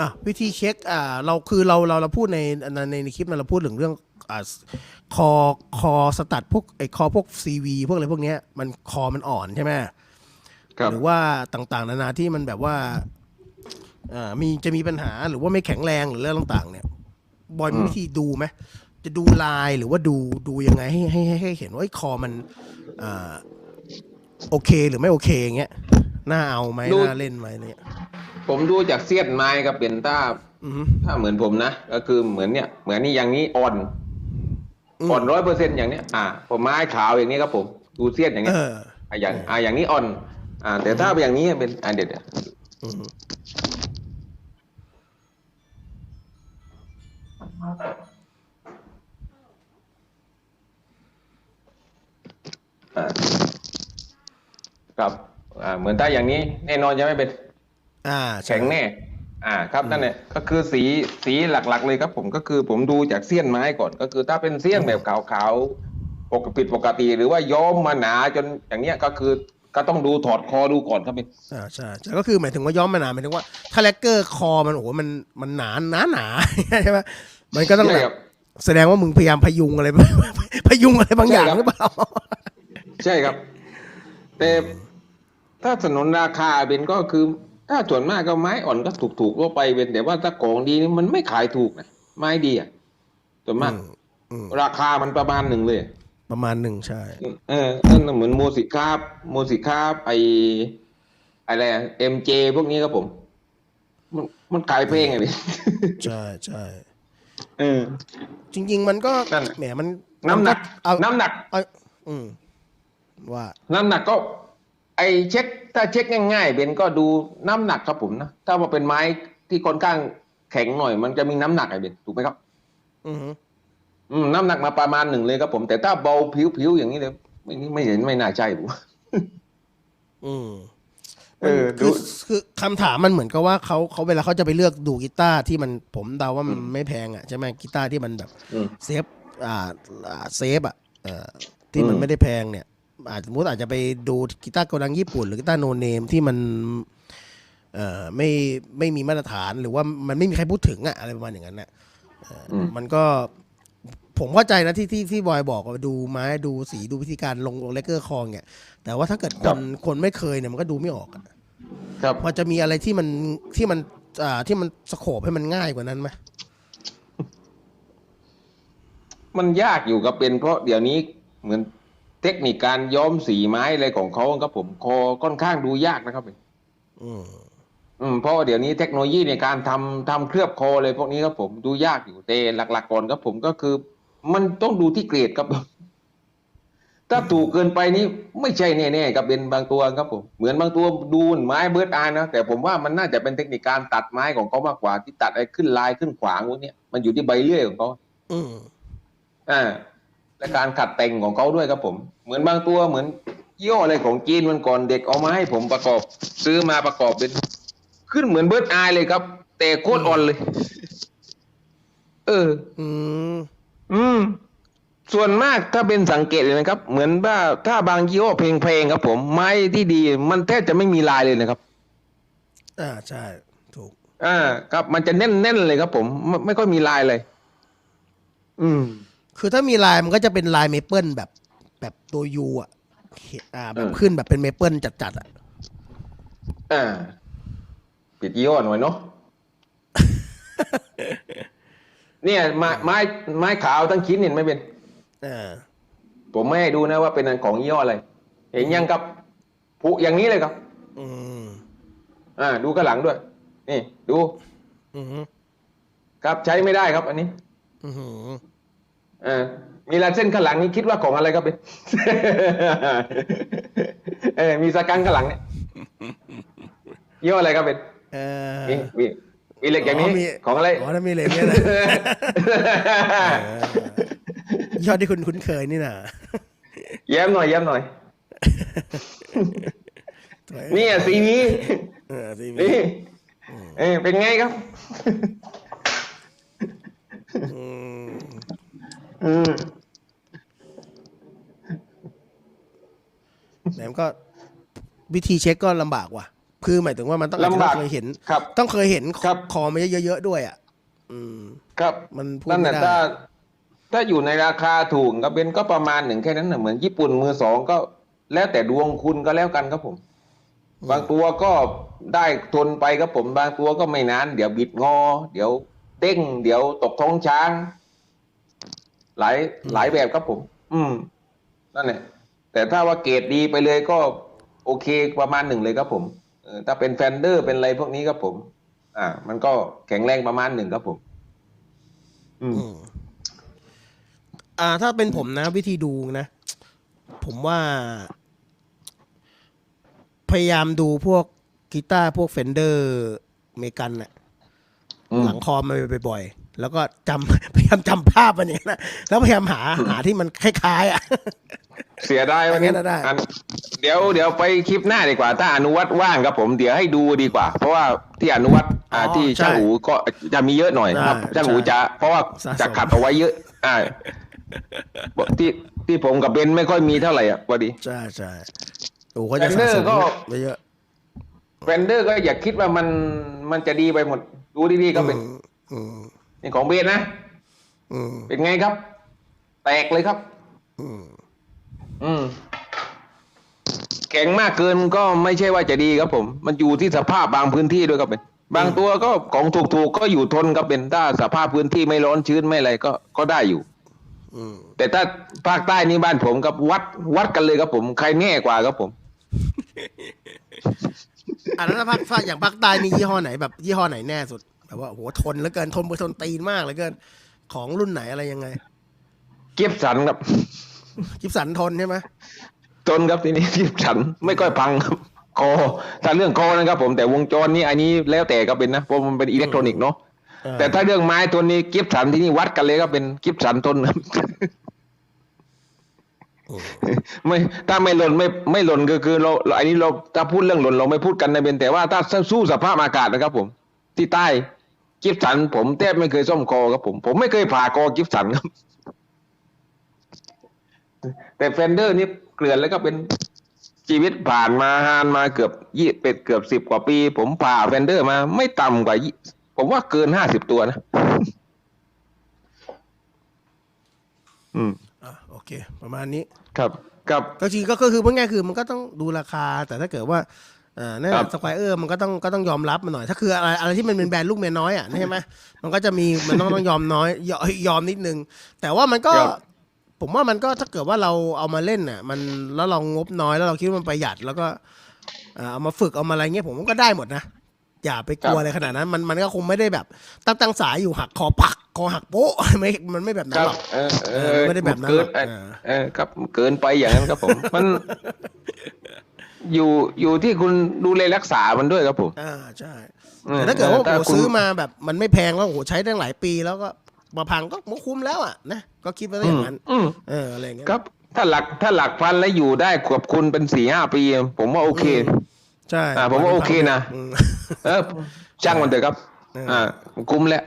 อะวิธีเช็คอ่าเราคือเราเราเราพูดในในในในคลิปนั้นเราพูดถึงเรื่องอ่าคอคอสตัดพวกไอคอพวกซีวีพวกอะไรพวกเนี้ยมันคอมันอ่อนใช่ไหมครับหรือว่าต่างๆ นานาที่มันแบบว่าเอ่อมีจะมีปัญหาหรือว่าไม่แข็งแรงหรือเรื่องต่าง ๆ เนี่ยบอยมีวิธีดูไหมจะดูลายหรือว่าดูดูยังไงให้ให้ให้ให้เห็นว่าไอ้คอมันอ่าโอเคหรือไม่โอเคอย่างเงี้ยน่าเอาไหมดูน่าเล่นไหมเนี่ย ผมดูจากเสี้ยนไม้ครับเป็นถ้าอือฮึถ้าเหมือนผมนะก็คือเหมือนเนี่ย เหมือนนี่อย่างนี้อ่อนอืมอ่อนร้อยเปอร์เซ็นต์อย่างเนี้ย อ่า ผมไม้ขาวอย่างนี้ครับผมดูเสี้ยนอย่างเอเงี้ยออ่าอย่างอ่าอย่างนี้อ่อน อ่า แต่ถ้าเป็นอย่างนี้เป็นอ่าเดี๋ยวเดี๋ยวอือฮึอ่าครับอ่าเหมือนถ้าอย่างนี้ แน่นอนจะไม่เป็นอ่าใช่ แข็งแน่ อ่าครับนั่นแหละก็คือสีสีหลักๆเลยครับ ผมก็คือผมดูจากเสี้ยนไม้ก่อน ก็คือถ้าเป็นเสี้ยนแบบขาวๆปกปิดปกติ หรือว่าย้อมมาหนาจนอย่างเนี้ยก็คือก็ต้องดูถอดคอดูก่อนครับเป็นอ่าใช่ใช่ก็คือหมายถึงว่าย้อมมาหนาหมายถึงว่าถ้าแลกเกอร์คอมันโอ้โหมันมันหนาหนาหนาใช่ไหมมันก็ต้องแบใช่ครับบแสดงว่ามึงพยายามพยุงอะไรพยุงอะไรบางอย่างใช่ครับหรือเปล่า ใช่ครับ แต่ถ้าสนนราคาเป็นก็คือ ถ้าส่วนมากก็ไม้อ่อนก็ถูกถูกๆทั่วไปเป็นแต่ว่าถ้าของดีนี่มันไม่ขายถูกนะไม้ดีอะส่วนมากอืมอืมราคามันประมาณหนึ่งเลย ประมาณหนึ่งใช่ เออนั่นนะเหมือนโมสิคาบโมสิคาบไออะไรเอ็มเจพวกนี้ครับผม มันมันขายเพลงไงพี่ใช่ใช่เออ จริง ๆ มันก็นั่นน่ะแหมมัน น้ำหนักเอาน้ำหนักเอาอืมว่า น้ำหนักก็ ไอเช็คถ้าเช็คง่ายๆเบนก็ดูน้ำหนักครับผมนะถ้าว่าเป็นไม้ที่ค่อนข้างแข็งหน่อย มันจะมีน้ำหนักไอเบนถูกไหมครับอือฮึอืมน้ำหนักมาประมาณหนึ่งเลยครับผม แต่ถ้าเบาผิวๆอย่างนี้เลยไม่ไม่เห็นไม่น่าใช่ผมอืมเออคือดูคือคำถามมันเหมือนกับว่าเขาเขาเวลาเขาจะไปเลือกดูกีตาร์ที่มันผมเดาว่ามันไม่แพงอะใช่ไหมกีตาร์ที่มันแบบอืมเซฟอ่าอ่าเซฟอะเอ่อที่มันอืมไม่ได้แพงเนี่ย อาจสมมติอาจจะไปดูกีตาร์โกดังญี่ปุ่น หรือกีตาร์โนเนมที่มันเอ่อไม่ไม่มีมาตรฐานหรือว่ามันไม่มีใครพูดถึงอะอะไรประมาณอย่างนั้นน่ะเอ่ออม มันก็ผมเข้าใจนะที่ที่ที่บอยบอกว่าดูไม้ดูสีดูวิธีการลงลงเลกเกอร์คองเนี่ย แต่ว่าถ้าเกิดคนคนไม่เคยเนี่ยมันก็ดูไม่ออกอะครับ พอจะมีอะไรที่มันที่มันอ่าที่มันสโคบให้มันง่ายกว่านั้นไหมมันยากอยู่กับเป็นเพราะเดี๋ยวนี้เหมือน เทคนิคการย้อมสีไม้อะไรของเขาครับผมคอค่อนข้างดูยากนะครับเป็นอืมอืมเพราะว่าเดี๋ยวนี้เทคโนโลยีในการทำทำเคลือบคออะไรพวกนี้ครับผมดูยากอยู่แต่หลักๆก่อนครับผมก็คือ มันต้องดูที่เกรดครับ ถ้าถูกเกินไปนี่ไม่ใช่แน่ๆกับเป็นบางตัวครับผมเหมือนบางตัวดูเหมือนไม้เบิร์ดอายนะแต่ผมว่ามันน่าจะเป็นเทคนิคการตัดไม้ของเขามากกว่าที่ตัดไอ้ขึ้นลายขึ้นขวางพวกเนี้ยมันอยู่ที่ใบเลื่อยของเขาอืมอ่า และการขัดแต่งของเขาด้วยครับผม เหมือนบางตัวเหมือนยี่ห้ออะไรของจีนมันก่อนเด็กเอามาให้ผมประกอบ ซื้อมาประกอบเป็น ขึ้นเหมือนเบิร์ดอายเลยครับ แต่โคตรอ่อนเลย เออ อืม อืม ส่วนมากถ้าเป็นสังเกตเลยนะครับ เหมือนว่าถ้าบางยี่ห้อเพลงๆครับ ผม ไม้ที่ดี มันแทบจะไม่มีลายเลยนะครับ อ่าใช่ถูก อ่า ครับ มันจะแน่นๆเลยครับ ผม ไม่ไม่ค่อยมีลายเลย อืม คือถ้ามีลายมันก็จะเป็นลายเมเปิลแบบแบบตัวยูอะอ่าแบบเออขึ้นแบบเป็นเมเปิลจัดๆอะอ่าปิดยี่ห้อหน่อยเนาะเนี่ยไม้ไม้ไม้ขาวทั้งชิ้นเห็นไหมเป็นอ่าผมไม่ให้ดูนะว่าเป็นอันของยี่ห้ออะไร เห็นยังครับผุอย่างนี้เลยครับ อืมอ่า ดูข้างหลังด้วย นี่ ดู อืมครับใช้ไม่ได้ครับ อันนี้ อื มอ่ามีลายเส้นข้างหลังนี้คิดว่าของอะไรครับเป็นเออมีสกันข้างหลังเนี่ยยี่ห้ออะไรครับเป็นเออมีมีมีเหล็กอย่างนี้มีของอะไรอ๋อถ้ามีเหล็กเนี่ยนะยอดที่คุณคุ้นเคยนี่นะแย้มหน่อยแย้มหน่อยนี่อะซีวีเออซีวีนี่เออเป็นไงครับ อืมอืมไหนมันก็วิธีเช็คก็ลำบากว่ะ คือหมายถึงว่ามันต้องอาจจะลำบากเคยเห็น ครับ ต้องเคยเห็นครับคอมาเยอะๆด้วยอะ อืม ครับมันพูดนั่นไม่แหละได้ ถ้าถ้าอยู่ในราคาถูกก็เป็นก็ประมาณหนึ่งแค่นั้นนะเหมือนญี่ปุ่นมือสองก็แล้วแต่ดวงคุณก็แล้วกันครับผมบางตัวก็ได้ทนไปครับผม บางตัวก็ไม่นาน เดี๋ยวบิดงอ เดี๋ยวเด้ง เดี๋ยวตกท้องช้าง หลายหลายแบบครับผม อืมนั่นแหละแต่ถ้าว่าเกรดดีไปเลยก็โอเคประมาณหนึ่งเลยครับผมเออถ้าเป็นแฟนเดอร์เป็นอะไรพวกนี้ครับผม อ่า มันก็แข็งแรงประมาณหนึ่งครับผม อืมอืมอ่า ถ้าเป็นผมนะวิธีดูนะ ผมว่า พยายามดูพวกกีตาร์พวกเฟนเดอร์เมกันน่ะอืมหลังคอมันบ่อยๆ แล้วก็จำพยายามจำภาพมันอย่างนี้ยนะแล้วพยายามหาหาที่มันคล้ายๆอะ เสียดายวันนี้อันนั้นได้ อันเดี๋ยวเดี๋ยวไปคลิปหน้าดีกว่า ถ้าอนุวัตว่างครับผมเดี๋ยวให้ดูดีกว่า เพราะว่าที่อนุวัตอ่าที่ช่างหูก็จะมีเยอะหน่อยครับช่างหูจะเพราะว่าจะขัดเอาไว้เยอะอ่าที่ที่ผมกับเบนไม่ค่อยมีเท่าไหร่อะพอดี ใช่ใช่โอ้ก็จะสะ Fender สมก็ ไปเยอะแฟนเดอร์ก็อย่าคิดว่ามันมันจะดีไปหมด ดูดีๆก็เป็น อืมอืม นี่ของเบนนะอืมเป็นไงครับ แตกเลยครับอืมอืมแข็งมากเกินก็ไม่ใช่ว่าจะดีครับผม มันอยู่ที่สภาพบางพื้นที่ด้วยครับเป็นบางตัวก็ของถูกๆก็อยู่ทนครับเป็นถ้าสภาพพื้นที่ไม่ร้อนชื้นไม่อะไรก็ก็ได้อยู่อืมแต่ถ้าภาคใต้นี่บ้านผมกับวัดวัดกันเลยครับผม ใครแน่กว่าครับผมอะแล้วถ้าภาคภาคอย่างภาคใต้นี่ยี่ห้อไหนแบบยี่ห้อไหนแน่สุด แบบว่าโอ้โหทนเหลือเกินทนไปทนตีนมากเหลือเกิน ของรุ่นไหนอะไรยังไงเก็บสันครับ กิฟสันทนใช่ไหมทนครับทีนี้เก็บสันไม่ค่อยพังครับคอถ้าเรื่องคอนะครับ ผมแต่วงจรนี่อันนี้แล้วแต่ก็เป็นนะเพราะมันเป็นอิเล็กทรอนิกส์เนาะเออแต่ถ้าเรื่องไม้ตัวนี้กิฟสันที่นี่วัดกันเลยก็เป็นกิฟสันทนครับไม่ถ้าไม่หล่นไม่ไม่หล่นก็คือเราเราอันนี้เราถ้าพูดเรื่องหล่นเราไม่พูดกันนะเป็นแต่ว่าถ้าสู้สภาพอากาศนะครับ ผม ที่ใต้ กิฟสัน ผมแทบไม่เคยซ่อมคอครับผม ผมไม่เคยผ่าคอกิฟสันครับ แต่เฟนเดอร์นี่เกลื่อนแล้วก็เป็นชีวิตผ่านมาฮานมาเกือบยี่เป็ดเกือบสิบกว่าปี ผมผ่าเฟนเดอร์มาไม่ต่ำกว่ายี่ผมว่าเกินห้าสิบตัวนะ อืมอะโอเค ประมาณนี้ ครับ ครับ ก็จริงก็ก็คือพูดง่ายๆคือมันก็ต้องดูราคา แต่ถ้าเกิดว่าเอ่อนั่นครับสควอเออร์มันก็ต้องก็ต้องยอมรับมันหน่อย ถ้าคืออะไรอะไรที่มันเป็นแบรนด์ลูกเมียน้อยอะใช่ไหมมันก็จะมีมันต้องต้องยอมน้อยยอมยอมนิดนึง แต่ว่ามันก็ ครับ ผมว่ามันก็ถ้าเกิดว่าเราเอามาเล่นน่ะ มันแล้วเรางบน้อยแล้วเราคิดว่ามันประหยัดแล้วก็เอ่อเอามาฝึกเอามาอะไรเงี้ยผมว่าก็ได้หมดนะอย่าไปกลัวอะไรขนาดนั้น มันมันก็คงไม่ได้แบบตั้งตั้งสายอยู่หักคอปักคอหักโป๊ะไม่มันไม่แบบนั้คนรับ หรอก เออเอเอออไม่ได้แบบนั้นเกิหรนอกเออเออ เออครับเกินไปอย่างนั้นครับผม มัน อยู่อยู่ที่คุณดูแลรักษามันด้วยครับผมอ่าใช่อืมแต่ถ้าเกิดว่าถ้าโอ้โหคุณซื้อมาแบบมันไม่แพงแล้วโอ้โหใช้ตั้งหลายปีแล้วก็มาพังก็มันคุ้มแล้วอะนะก็คิดไว้อย่างนั้นอืมเอออะไรอย่างเงี้ยครับถ้าหลักถ้าหลักพันแล้วอยู่ได้ขวบคุณเป็นสี่ห้าปี ผมว่าโอเคใช่อ่าผมว่าโอเคนะอืมเออช่างมันเถอะครับเอออ่อ่าคุ้มแล้ว